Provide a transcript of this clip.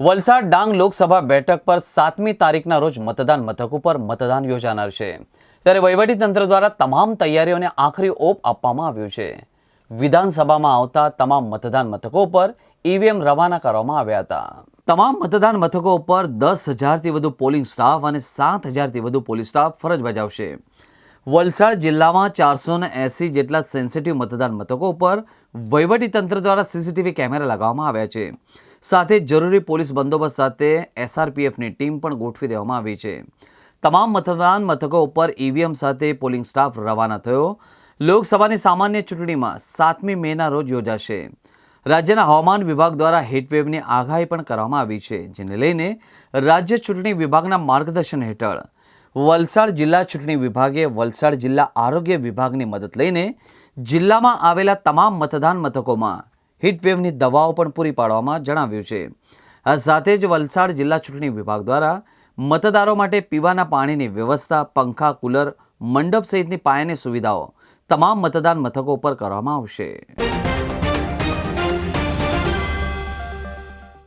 વલસાડ ડાંગ લોકસભા બેઠક પર સાતમી તારીખના રોજ મતદાન મથક ઉપર મતદાન યોજાનાર છે. ત્યારે વહીવટીતંત્ર દ્વારા તમામ તૈયારીઓને આખરી ઓપ આપવામાં આવ્યું છે. વિધાનસભામાં આવતા તમામ મતદાન મથકો પર ઈવીએમ રવાના કરવામાં આવ્યા હતા. તમામ મતદાન મથકો ઉપર દસ હજારથી વધુ પોલિંગ સ્ટાફ અને સાત હજારથી વધુ પોલીસ સ્ટાફ ફરજ બજાવશે. વલસાડ જિલ્લામાં ચારસો એંસી જેટલા સેન્સિટિવ મતદાન મથકો ઉપર વહીવટીતંત્ર દ્વારા સીસીટીવી કેમેરા લગાવવામાં આવ્યા છે. સાથે જરૂરી પોલીસ બંદોબસ્ત સાથે એસઆરપીએફની ટીમ પણ ગોઠવી દેવામાં આવી છે. તમામ મતદાન મથકો ઉપર ઈવીએમ સાથે પોલિંગ સ્ટાફ રવાના થયો. લોકસભાની સામાન્ય ચૂંટણીમાં સાતમી મેના રોજ યોજાશે. રાજ્યના હવામાન વિભાગ દ્વારા હીટવેવની આગાહી પણ કરવામાં આવી છે, જેને લઈને રાજ્ય ચૂંટણી વિભાગના માર્ગદર્શન હેઠળ વલસાડ જિલ્લા ચૂંટણી વિભાગે વલસાડ જિલ્લા આરોગ્ય વિભાગની મદદ લઈને જિલ્લામાં આવેલા તમામ મતદાન મથકોમાં હીટવેવની દવાઓ પણ પૂરી પાડવામાં જણાવ્યું છે. આ સાથે જ વલસાડ જિલ્લા ચૂંટણી વિભાગ દ્વારા મતદારો માટે પીવાના પાણીની વ્યવસ્થા, પંખા, કુલર, મંડપ સહિતની પાયાની સુવિધાઓ તમામ મતદાન મથકો પર કરવામાં આવશે.